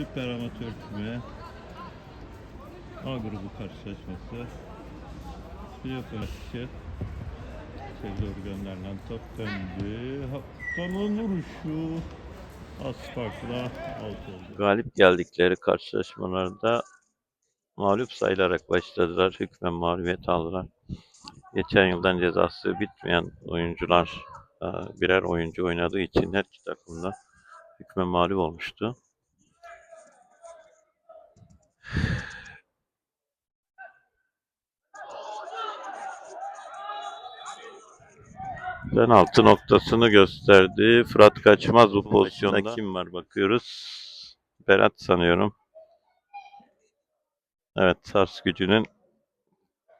Süper Amatör Küme A grubu karşılaşması Playoff maçı doğru gönderilen top döndü. Haftanın vuruşu az farkla out oldu. Galip geldikleri karşılaşmalarda mağlup sayılarak başladılar. Hükmen mağlubiyet aldılar. Geçen yıldan cezası bitmeyen oyuncular e, birer oyuncu oynadığı için her iki takımda hükmen mağlup olmuştu. Penaltı noktasını gösterdi. Fırat Kaçmaz bu pozisyonda. Kim var bakıyoruz. Berat sanıyorum. Evet Sars gücünün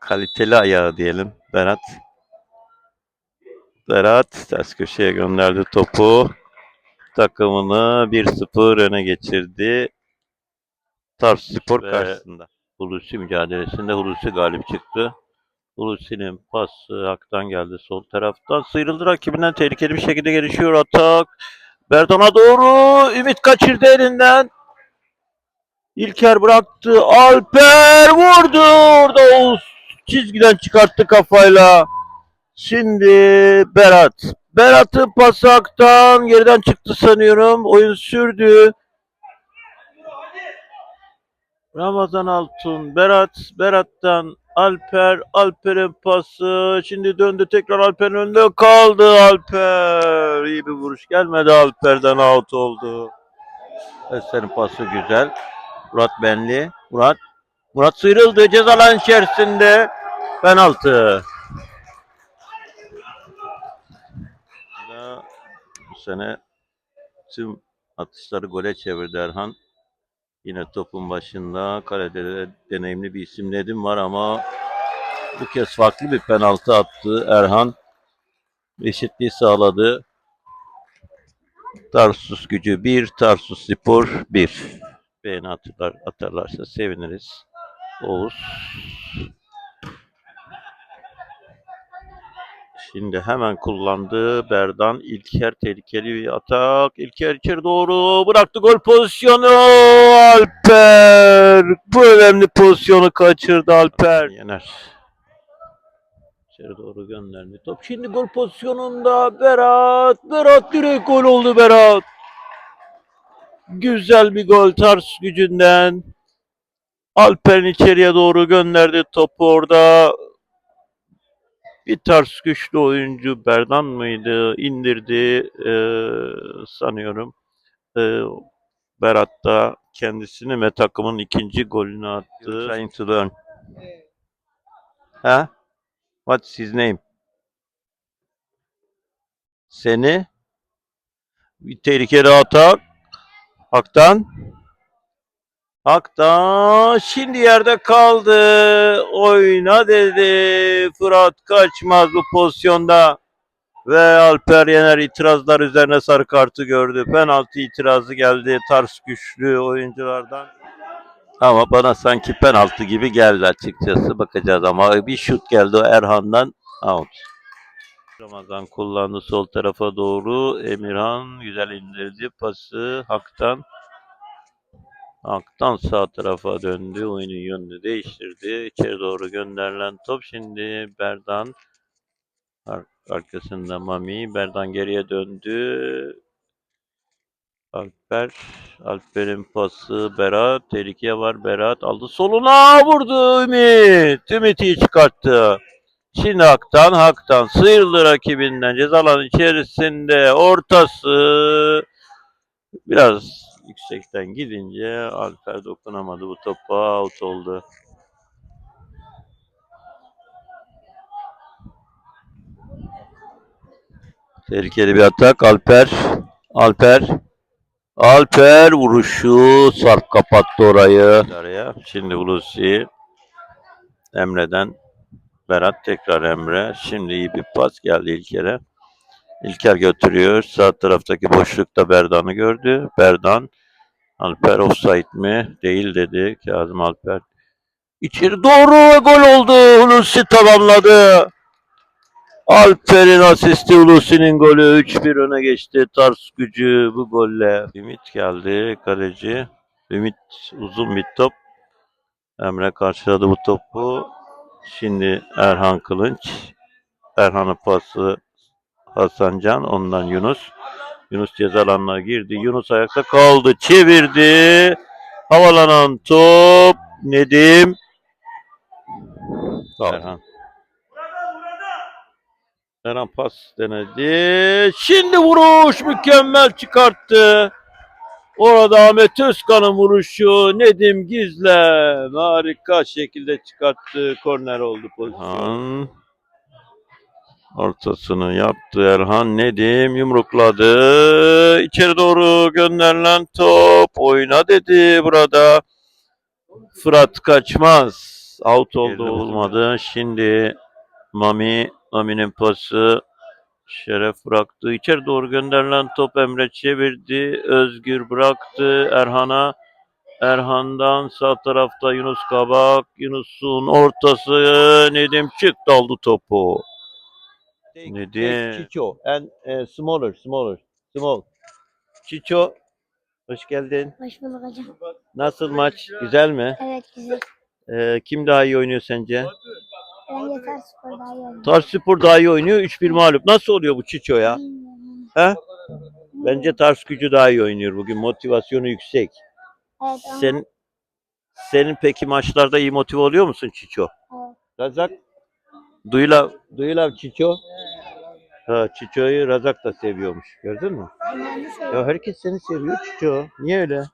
kaliteli ayağı diyelim. Berat. Berat ters köşeye gönderdi topu. Takımını 1-0 öne geçirdi. Tars Spor karşısında. Hulusi mücadelesinde Hulusi galip çıktı. Hulusi'nin pası haktan geldi sol taraftan. Sıyrıldı rakibinden tehlikeli bir şekilde gelişiyor atak. Berdan'a doğru. Ümit kaçırdı elinden. İlker bıraktı. Alper vurdu. Orada Oğuz çizgiden çıkarttı kafayla. Şimdi Berat. Berat'ın pası haktan geriden çıktı sanıyorum. Oyun sürdü. Ramazan Altun, Berat, Berat'tan Alper, Alper'in pası. Şimdi döndü tekrar Alper'in önünde kaldı Alper. İyi bir vuruş gelmedi Alper'den out oldu. Eser'in pası güzel. Murat Benli. Murat. Murat sıyrıldı ceza alan içerisinde. Penaltı. Bu sene tüm atışları gole çevirdi Erhan. Yine topun başında kalede de deneyimli bir isim Nedim var ama bu kez farklı bir penaltı attı Erhan. Eşitliği sağladı. Tarsus gücü 1, Tarsus Spor 1. Beğeni atarlar, atarlarsa seviniriz. Oğuz. Şimdi hemen kullandı. Berdan İlker tehlikeli bir atak. İlker içeri doğru bıraktı gol pozisyonu. Alper. Bu önemli pozisyonu kaçırdı Alper. Yener. İçeri doğru gönderdi. Top şimdi gol pozisyonunda Berat. Berat direkt gol oldu Berat. Güzel bir gol Tars gücünden. Alper'in içeriye doğru gönderdi topu orada. Bir ters güçlü oyuncu Berdan mıydı? İndirdi eee, sanıyorum. Eee Berat da kendisini ve takımın ikinci golünü attı. Trying to learn. Ha? What's his name? Seni bir tehlikeli atak. Haktan. Haktan şimdi yerde kaldı. Oyna dedi. Fırat kaçmaz bu pozisyonda. Ve Alper Yener itirazlar üzerine sarı kartı gördü. Penaltı itirazı geldi ters güçlü oyunculardan. Ama bana sanki penaltı gibi geldi açıkçası. Bakacağız ama bir şut geldi o Erhan'dan. Out. Ramazan kullandı sol tarafa doğru. Emirhan güzel indirdi pası. Hak'tan. Hak'tan sağ tarafa döndü. Oyunun yönünü değiştirdi. İçeri doğru gönderilen top şimdi Berdan. Ar- arkasında Mami. Berdan geriye döndü. Alper. Alper'in pası. Berat. Tehlikeye var. Berat aldı. Soluna vurdu Ümit. Ümit iyi çıkarttı. Şimdi Hak'tan. Hak'tan sıyrıldı rakibinden. Ceza alanı içerisinde. Ortası. Biraz yüksekten gidince Alper dokunamadı bu topa out oldu. Tehlikeli bir atak Alper. Alper. Alper vuruşu Sarp kapattı orayı. Şimdi Hulusi. Emre'den Berat tekrar Emre. Şimdi iyi bir pas geldi İlker'e. İlker götürüyor. Sağ taraftaki boşlukta Berdan'ı gördü. Berdan Alper offside mi? Değil dedi Kazım Alper. İçeri doğru gol oldu. Hulusi tamamladı. Alper'in asisti Hulusi'nin golü 3-1 öne geçti. Tars gücü bu golle. Ümit geldi kaleci. Ümit uzun bir top. Emre karşıladı bu topu. Şimdi Erhan Kılınç. Erhan'ın pası Hasan Can. Ondan Yunus. Yunus ceza alanına girdi. Yunus ayakta kaldı. Çevirdi. Havalanan top. Nedim. Erhan. Erhan pas denedi. Şimdi vuruş mükemmel çıkarttı. Orada Ahmet Özkan'ın vuruşu Nedim Gizlem harika şekilde çıkarttı. Korner oldu pozisyon. Ortasını yaptı Erhan Nedim yumrukladı. İçeri doğru gönderilen top oyna dedi burada. Fırat kaçmaz. Out oldu olmadı. Şimdi Mami Mami'nin pası Şeref bıraktı. İçeri doğru gönderilen top Emre çevirdi. Özgür bıraktı Erhan'a. Erhan'dan sağ tarafta Yunus Kabak. Yunus'un ortası Nedim çıktı aldı topu. Nedim. Çiço. And eh, smaller, smaller. Small. Çiço. Hoş geldin. Hoş bulduk hocam. Nasıl maç? Güzel mi? Evet güzel. Eh, kim daha iyi oynuyor sence? Bence Tars Spor daha iyi oynuyor. Tarspor daha iyi oynuyor. 3-1 mağlup. Nasıl oluyor bu Çiço ya? Bilmiyorum. He? Bence Tars gücü daha iyi oynuyor bugün. Motivasyonu yüksek. Evet ama Sen senin peki maçlarda iyi motive oluyor musun Çiço? Evet. Razak? Duyula, duyula Çiço. Ha, Çiço'yu Razak da seviyormuş. Gördün mü? Ya herkes seni seviyor Çiço. Niye öyle?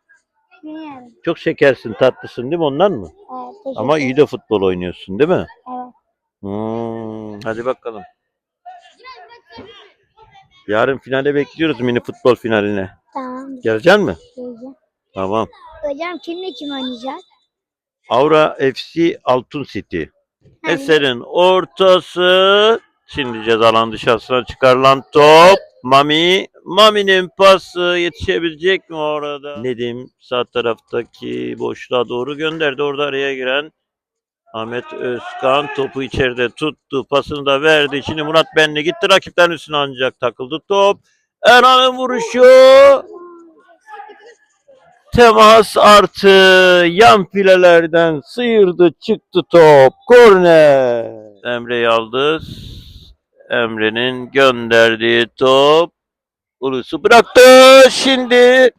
Bilmiyorum. Çok şekersin, tatlısın değil mi ondan mı? Evet, teşekkür Ama iyi de futbol oynuyorsun değil mi? Evet. Hmm, hadi bakalım. Yarın finale bekliyoruz mini futbol finaline. Tamam. Geleceksin mi? Geleceğim. Tamam. Hocam kimle kim oynayacak? Aura FC Altun City. Eser'in ortası. Şimdi cezalan dışarısına çıkarılan top. Mami. Mami'nin pası yetişebilecek mi orada? Nedim sağ taraftaki boşluğa doğru gönderdi. Orada araya giren Ahmet Özkan topu içeride tuttu. Pasını da verdi. Şimdi Murat Benli gitti. Rakiplerin üstüne ancak takıldı top. Erhan'ın vuruşu. Temas artı yan filelerden sıyırdı çıktı top. Korner. Emre Yaldız. Emre'nin gönderdiği top. Ulusu bıraktı. Şimdi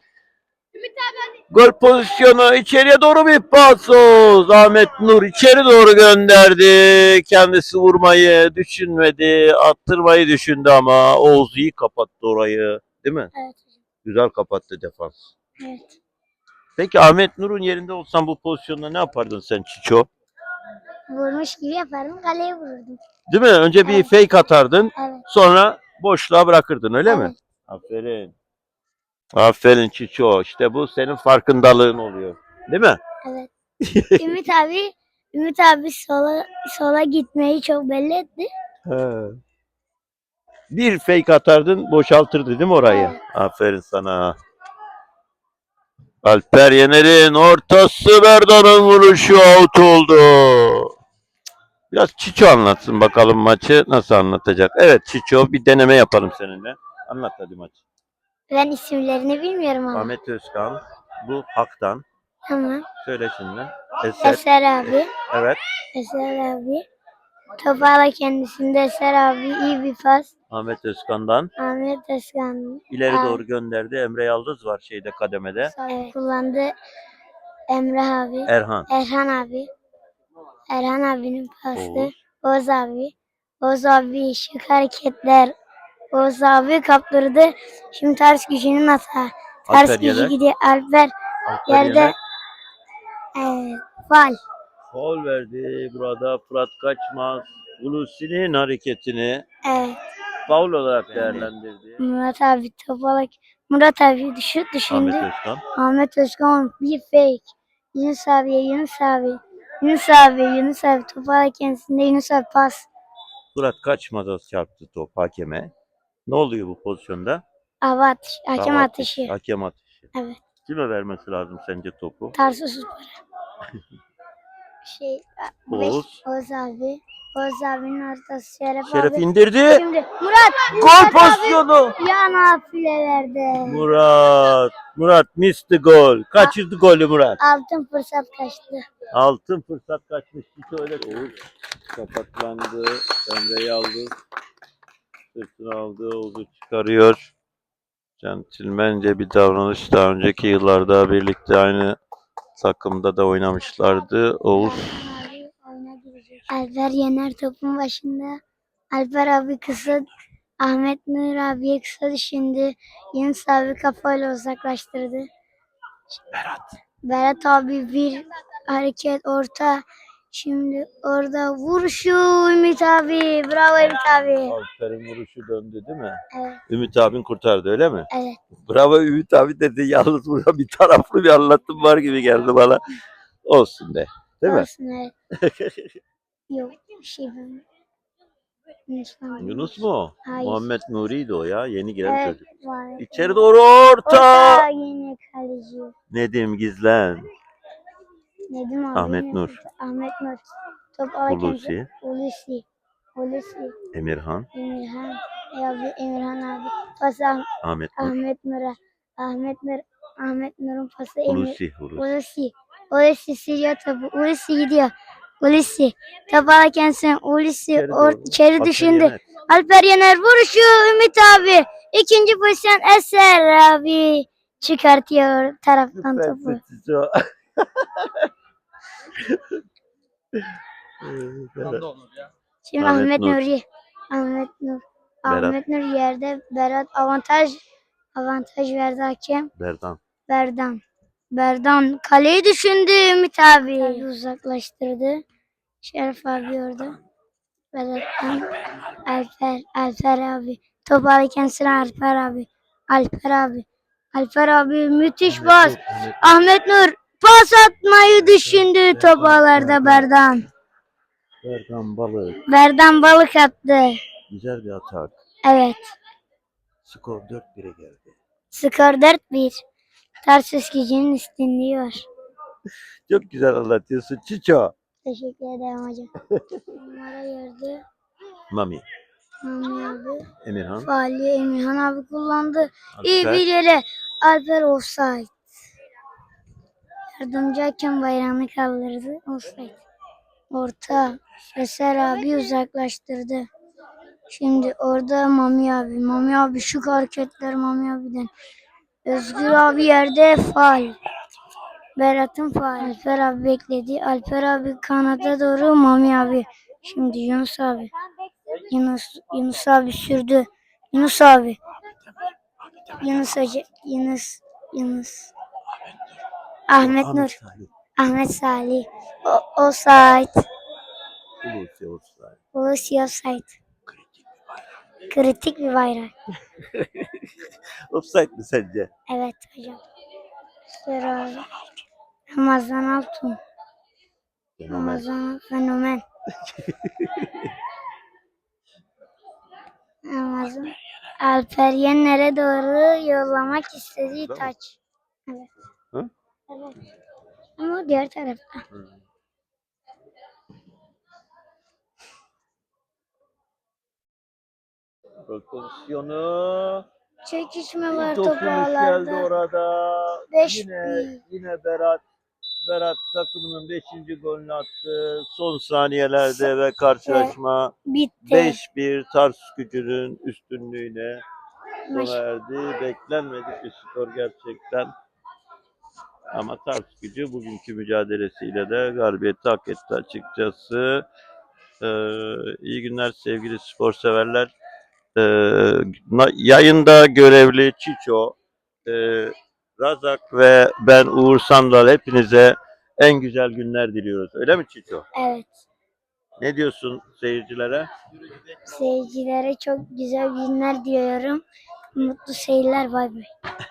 gol pozisyonu içeriye doğru bir pasos. Ahmet Nur içeri doğru gönderdi. Kendisi vurmayı düşünmedi. Attırmayı düşündü ama Oğuz iyi kapattı orayı. Değil mi? Evet. Güzel kapattı defans. Evet. Peki Ahmet Nur'un yerinde olsan bu pozisyonda ne yapardın sen Çiço? Vurmuş gibi yapardım. Kaleye vururdum. Değil mi? Önce bir Evet. fake atardın, Evet. sonra boşluğa bırakırdın öyle mi? Evet. Aferin. Aferin Çiço. İşte bu senin farkındalığın oluyor. Değil mi? Evet. Ümit abi Ümit abi sola sola gitmeyi çok belli etti. He. Bir fake atardın, boşaltırdı değil mi orayı? Evet. Aferin sana. Alper Yener'in ortası Berdan'ın vuruşu out oldu. Biraz Çiço anlatsın bakalım maçı nasıl anlatacak. Evet Çiço bir deneme yapalım seninle. Anlat hadi maçı. Ben isimlerini bilmiyorum ama. Ahmet Özkan, bu Hak'tan. Tamam. Söyle şimdi. Eser. Eser abi. Evet. Eser abi. Topala kendisinde Eser abi iyi bir pas. Ahmet Özkan'dan Ahmet Özkan ileri Aa. doğru gönderdi. Emre Yaldız var şeyde kademede. evet, kullandı. Emre abi. Erhan. Erhan abi. Erhan abinin pası. Oğuz. Oğuz abi. Oğuz abi şık hareketler. Oğuz abi kaptırdı. Şimdi ters gücünün hata. Ters Alper gücü Yener. gidiyor. Alper Alper yerde Yener. evet, fal. Verdi burada Fırat Kaçmaz. Hulusi'nin hareketini Evet. faul olarak değerlendirdi. Murat abi topalak. Murat abi düşürt düşündü. Ahmet Özkan. Ahmet Özkan bir fake. Yunus abiye Yunus abi. Yunus abi Yunus abi topala kendisinde Yunus abi pas. Fırat Kaçmaz'a çarptı top hakeme. Ne oluyor bu pozisyonda? Hava atış. Hakem Tamam, atışı. Hakem atışı. Evet. Kime vermesi lazım sence topu? Tarsus Spor'a. şey, Oğuz. Oğuz abi. Oğuz abinin ortası Şeref, Şeref abi. indirdi. Şimdi Murat. Gol pozisyonu. Yan afilelerde. Murat. Murat misti gol. Kaçırdı golü Murat. Altın fırsat kaçtı. Altın fırsat kaçmış. Hiç öyle Oğuz kapaklandı. Emre'yi aldı. Sırtını aldı. Oğuz'u çıkarıyor. Centilmence bir davranış. Daha önceki yıllarda birlikte aynı takımda da oynamışlardı. Oğuz Alper Yener topun başında. Alper abi kısa Ahmet Nur abiye kısa düşündü. Yunus abi kafayla uzaklaştırdı. Berat. Berat abi bir hareket orta. Şimdi orada vuruşu Ümit abi. Bravo Ümit abi. Alper'in vuruşu döndü değil mi? Evet, Ümit abin kurtardı öyle mi? evet. Bravo Ümit abi dedi. Yalnız burada bir taraflı bir anlatım var gibi geldi bana. Olsun de. Değil mi? Olsun, evet. Yok bir şey ben. Yunus. Yunus mu? Hayır. Muhammed Nuri'ydi o ya. Yeni giren Evet, çocuk. var. İçeri doğru orta. Orta yine kaleci. Nedim Gizlen. Nedim abi. Ahmet Nur. Ahmet Nur. Top alırken Hulusi. Hulusi. Hulusi. Emirhan. Emirhan. Abi Emirhan abi. Pası Ah- Ahmet Nur. Ahmet Nur'a. Ahmet Nur. Ahmet Nur'un pası Emir. Hulusi. Hulusi. Hulusi. Hulusi siliyor topu. Hulusi gidiyor. Hulusi. Top alırken sen Hulusi İçeri düşündü. Yener. Alper Yener vuruşu Ümit abi. İkinci pozisyon Eser abi. Çıkartıyor taraftan topu. Ya. Şimdi Ahmet Ahmet, Nur. Nuri. Ahmet Nur. Berat. Ahmet Nur yerde. Berat avantaj avantaj verdi hakem. Berdan. Berdan. Berdan kaleyi düşündü Ümit abi. uzaklaştırdı. Şerif abi orada. Berat'tan Alper. Alper abi. Top alırken sıra Alper abi. Alper abi. Alper abi müthiş bas. Ahmet- Nur pas atmayı düşündü top ağlarda Berdan. Berdan Balık. Berdan balık attı. Güzel bir atak. Evet. Skor 4-1'e geldi. Skor 4-1. Tarsus gücünün üstünlüğü var. Çok güzel anlatıyorsun Çiço. Teşekkür ederim hocam. Numara gördü. Mami. Mami abi. Emirhan. Faali Emirhan abi kullandı. İyi Alper. bir yere. Alper offside. Yardımcı hakem bayrağını kaldırdı. Offside. Orta. Eser abi uzaklaştırdı. Şimdi orada Mami abi. Mami abi şu hareketler Mami abiden. Özgür abi yerde faal. Berat'ın faal. Alper abi bekledi. Alper abi kanada doğru Mami abi. Şimdi Yunus abi. Yunus, Yunus abi sürdü. Yunus abi. Yunus Hoca. Yunus. Yunus. Ahmet Nur. Ahmet Salih. O, offside. Hulusi Offside. Hulusi offside. Kritik bir bayrak. Offside mi sence? Evet hocam. Abi. Ramazan Altun. Ramazan fenomen. Ramazan. Alper Yener'e doğru yollamak istediği Değil taç. Evet. Hı? Evet. Ama diğer tarafta. Gol pozisyonu. Çekişme var Dokunuş geldi orada. Beş yine bir. yine Berat. Berat takımının 5. golünü attı. Son saniyelerde ve karşılaşma Bitti. 5-1 Tars gücünün üstünlüğüne Maç- sona erdi. Beklenmedik bir skor gerçekten. Ama Tars gücü bugünkü mücadelesiyle de galibiyeti hak etti açıkçası. Ee, iyi günler sevgili spor severler. Na- yayında görevli Çiço, e, Razak ve ben Uğur Sandal hepinize en güzel günler diliyoruz. Öyle mi Çiço? Evet. Ne diyorsun seyircilere? Seyircilere çok güzel günler diliyorum. Mutlu seyirler. Bay bay.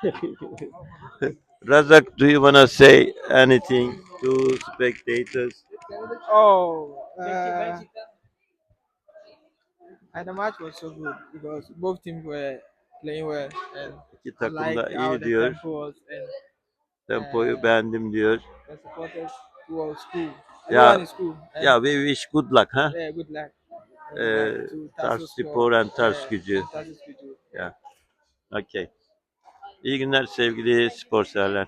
Razak, do you wanna say anything to spectators? Oh, uh, and the match was so good because both teams were playing well and İki I takım da how iyi the diyor. tempo was and Tempoyu beğendim diyor. the supporters who are school. Yeah. Everyone is school. And, Ya we wish good luck ha. yeah, good luck. Eh, good luck to Tarsus Spor and Tars yeah, Gücü. Tarsus Gücü. Okay. İyi günler sevgili spor severler.